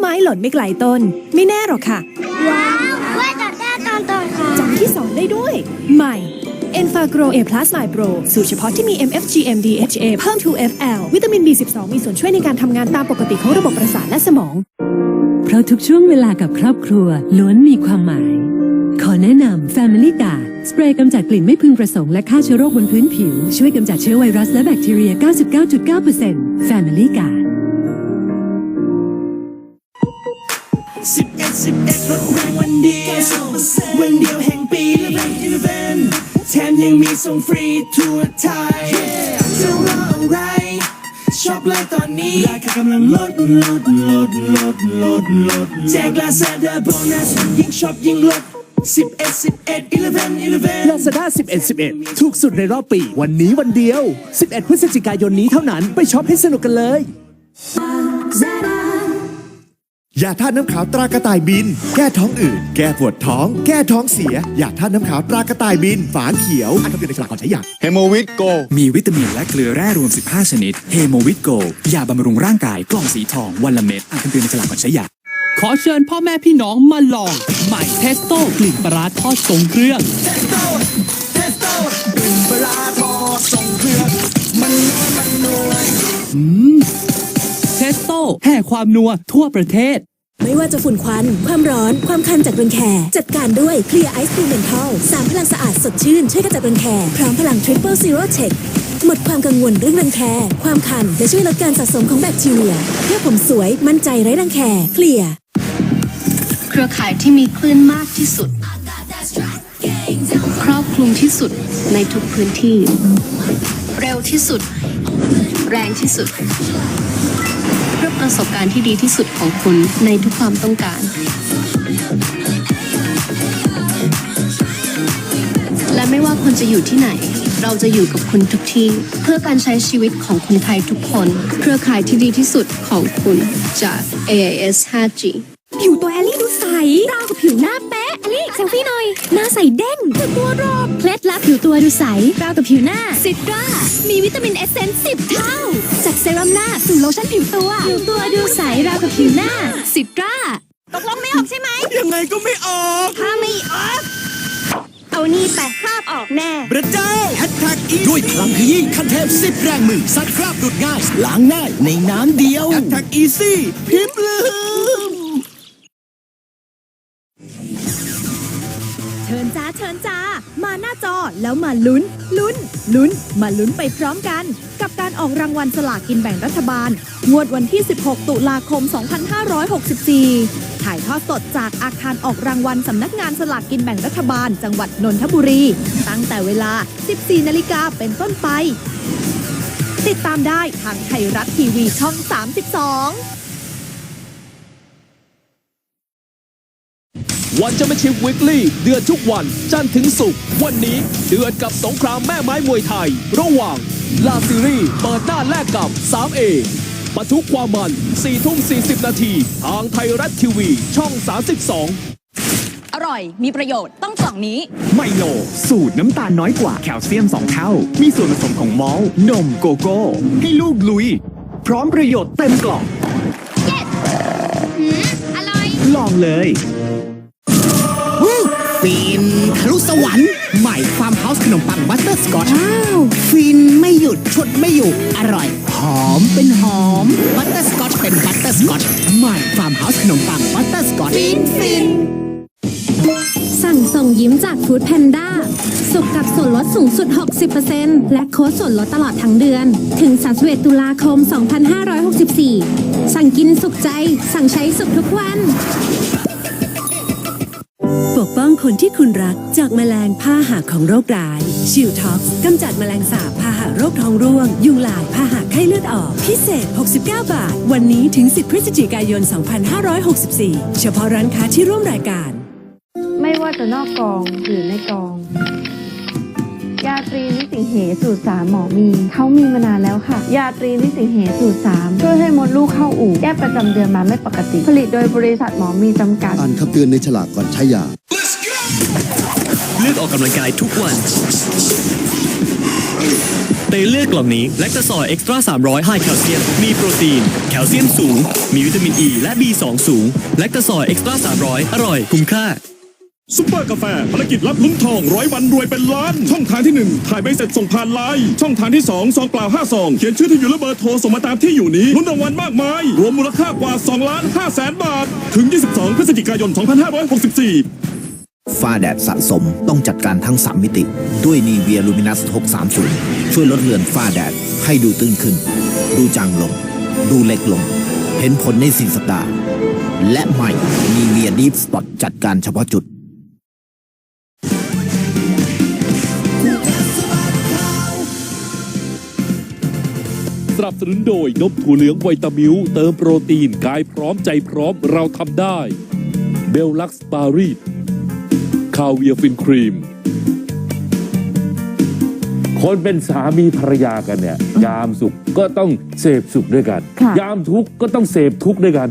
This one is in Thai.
ไม้หล่นไม่ไกลต้น ไม่แน่หรอกค่ะ ว้าวว่าจัดได้ตอนต่อค่ะจำที่สอนได้ด้วย ใหม่ e n f a g r o A Plus My Pro สูตรเฉพาะที่มี MFGM DHA เพิ่ม 2FL วิตามิน B12 มีส่วนช่วยในการทำงานตามปกติของระบบประสาทและสมอง เพราะทุกช่วงเวลากับครอบครัวล้วนมีความหมาย ขอแนะนำ Family Guard สเปรย์กำจัดกลิ่นไม่พึงประสงค์และฆ่าเชื้อโรคบนพื้นผิว ช่วยกำจัดเชื้อไวรัสและแบคทีเรีย 99.9% Family Guard สิบเอ็ดรถแรงวันเดียววันเดียวแห่งปีและแรงอีเวนต์แถมยังมีส่งฟรีทั่วไทยจะรออะไรช็อปเลยตอนนี้ราคากำลังลดลดลดลดลดลดแจกลาซาด้าโบนัสยิ่งช็อปยิ่งลดสิบเอ็ดสิบเอ็ดอีเลฟเว่นอีเลฟเว่นลาซาด้า11 11 ถูกสุดในรอบปี วันนี้วันเดียว 11 พฤศจิกายนนี้เท่านั้น ไปช็อปให้สนุกกันเลย ยาท่าตุน้ำขาวตรากระต่ายบิน แก้ท้องอืดแก้ปวดท้อง แก้ท้องเสียยาท่าตุน้ำขาวตรากระต่ายบิน ฝาเขียวอ่านคำเตือนในฉลากก่อนใช้ยาเฮโมวิตโก มีวิตามินและเกลือแร่รวม 15 ชนิดเฮโมวิตโกยาบำรุงร่างกายกล่องสีทองวันละเม็ดอ่านคำเตือนในฉลากก่อนใช้ยาขอเชิญพ่อแม่พี่น้องมาลองใหม่เทสโต้กลิ่นปลาร้าทอดทรงเครื่อง เทสโต้แห่ความนัวทั่วประเทศ ไม่ว่าจะฝุ่นควัน ความร้อน ความคันจากรังแค จัดการด้วยเคลียร์ไอซ์ e ีเมนทัลสามพลังสะอาดสดชื่น ช่วยกระจัดรังแค พร้อมพลังทริปเปิลซีโร่เช็คหมดความกังวลเรื่องรังแค ความคัน และช่วยลดการสะสมของแบคทีเรีย เพื่อผมสวยมั่นใจไร้รังแคเคลียร์เครือข่ายที่มีคลื่นมากที่สุด ครอบคลุมที่สุดในทุกพื้นที่ เร็วที่สุด แรงที่สุด เพื่อประสบการณ์ที่ดีที่สุดของคุณในทุกความต้องการ และไม่ว่าคุณจะอยู่ที่ไหน เราจะอยู่กับคุณทุกที่ เพื่อการใช้ชีวิตของคนไทยทุกคน เครือข่ายที่ดีที่สุดของคุณจาก AIS 5G ผิวตัวแอลลี่ดูใสราวกับผิวหน้าเป๊ะแอลลี่เซลฟี่หน่อย หน้าใสเด้งแต่ตัวรอบเคล็ดลับผิวตัวดูใสราวกับผิวหน้าซิตรามีวิตามินเอสเซนส์สิบเท่า จากเซรั่มหน้าสู่โลชั่นผิวตัว ผิวตัวดูใสราวกับผิวหน้าซิตราตกลงไม่ออกใช่ไหมยังไงก็ไม่ออก ถ้าไม่ออก เอานี่ไปคราบออกแน่พระเจ้าแฮชแท็กอีด้วยพลังขยี้ขั้นเทพสิบแรงมือซักคราบดูดง่ายล้างง่ายในน้ำเดียวแฮชแท็กอีซี่พิมพ์ลืม แล้วมาลุ้น ลุ้น ลุ้น มาลุ้นไปพร้อมกัน กับการออกรางวัลสลากกินแบ่งรัฐบาล งวดวันที่ 16 ตุลาคม 2564 ถ่ายทอดสดจากอาคารออกรางวัลสำนักงานสลากกินแบ่งรัฐบาล จังหวัดนนทบุรี ตั้งแต่เวลา 14 นาฬิกาเป็นต้นไป ติดตามได้ทางไทยรัฐทีวีช่อง 32 วันจะมาชิมวิกลี่เดือนทุกวัน จันทร์ถึงศุกร์วันนี้เดือนกับสงครามแม่ไม้มวยไทย ระหว่างลาซิรีเปิดหน้าแลกกับ 3A ปะทุกความมัน4ทุ่ม40 นาทีทางไทยรัฐทีวีช่อง 32อร่อย มีประโยชน์ ต้องกล่องนี้ ไมโล สูตรน้ำตาลน้อยกว่าแคลเซียม 2 เท่า มีส่วนผสมของมอลต์นมโกโก้ ให้ลูกลุย พร้อมประโยชน์เต็มกล่องอร่อย ลองเลยฟินทะลุ สวรรค์ใหม่ฟาร์มเฮาส์ขนมปังบัตเตอร์สกอตว้าวฟินไม่หยุดชุดไม่อยู่ อร่อย หอมเป็นหอมบัตเตอร์สกอตเป็นบัตเตอร์สกอตใหม่ฟาร์มเฮาส์ขนมปังบัตเตอร์สกอตฟินฟินสั่งส่งยิ้มจากฟู้ดแพนด้าสุกกับส่วนลดสูงสุด 60%และโค้ดส่วนลดตลอดทั้งเดือน ถึง 31 ตุลาคม 2564 สั่งกินสุขใจ สั่งใช้สุขทุกวัน ปกป้องคนที่คุณรัก จากแมลงพาหะของโรคร้ายชิลท็อกซ์กำจัดแมลงสาบพาหะโรคท้องร่วง ยุงลายพาหะไข้เลือดออก พิเศษ 69 บาท วันนี้ถึง 10 พฤศจิกายน 2564 เฉพาะร้านค้าที่ร่วมรายการ ไม่ว่าจะนอกกองหรือในกอง ยาตรีนิสิงเหสูตรสามหมอมีเขามีมานานแล้วค่ะ ยาตรีนิสิงเหสูตรสามช่วยให้มดลูกเข้าอู่แก้ประจำเดือนมาไม่ปกติ ผลิตโดยบริษัทหมอมีจำกัด อ่านคำเตือนในฉลากก่อนใช้ยา เลือกออกกำลังกายทุกวันในเลือกกล่องนี้แลคตาซอยเอ็กซ์ตร้า300ไฮแคลเซียมมีโปรตีน แคลเซียมสูง มีวิตามินอ e ีและ B2 สูงแลคตาซอยเอ็กซ์ตร้า300 อร่อย คุ้มค่าซุปเปอร์กาแฟภารกิจรับลุ้นทองร้อยวันรวยเป็นล้าน ช่องทางที่ 1 ถ่ายใบเสร็จส่งผ่านไลน์ช่องทางที่ 2 ซองเปล่า5ซอง เขียนชื่อที่อยู่และเบอร์โทรส่งมาตามที่อยู่นี้ลุ้นรางวัลมากมาย รวมมูลค่ากว่า2ล้าน5แสนบาท ถึง 22 พฤศจิกายน 2564 ฝ้าแดดสะสม ต้องจัดการทั้ง 3 มิติ ด้วยนีเวียลูมินัส 630 ช่วยลดเลือนฝ้าแดด ให้ดูตื้นขึ้น ดูจางลง ดูเล็กลง เห็นผลใน4สัปดาห์ และใหม่นีเวียดีฟสปอตจัดการเฉพาะจุดสนับสนุนโดยนมถั่วเหลืองไวตามิวเติมโปรตีนกายพร้อมใจพร้อมเราทำได้ เบลลักซ์ปารีสาเวียฟินครีม คนเป็นสามีภรรยากันเนี่ย ยามสุขก็ต้องเสพสุขด้วยกัน ยามทุกข์ก็ต้องเสพทุกข์ด้วยกัน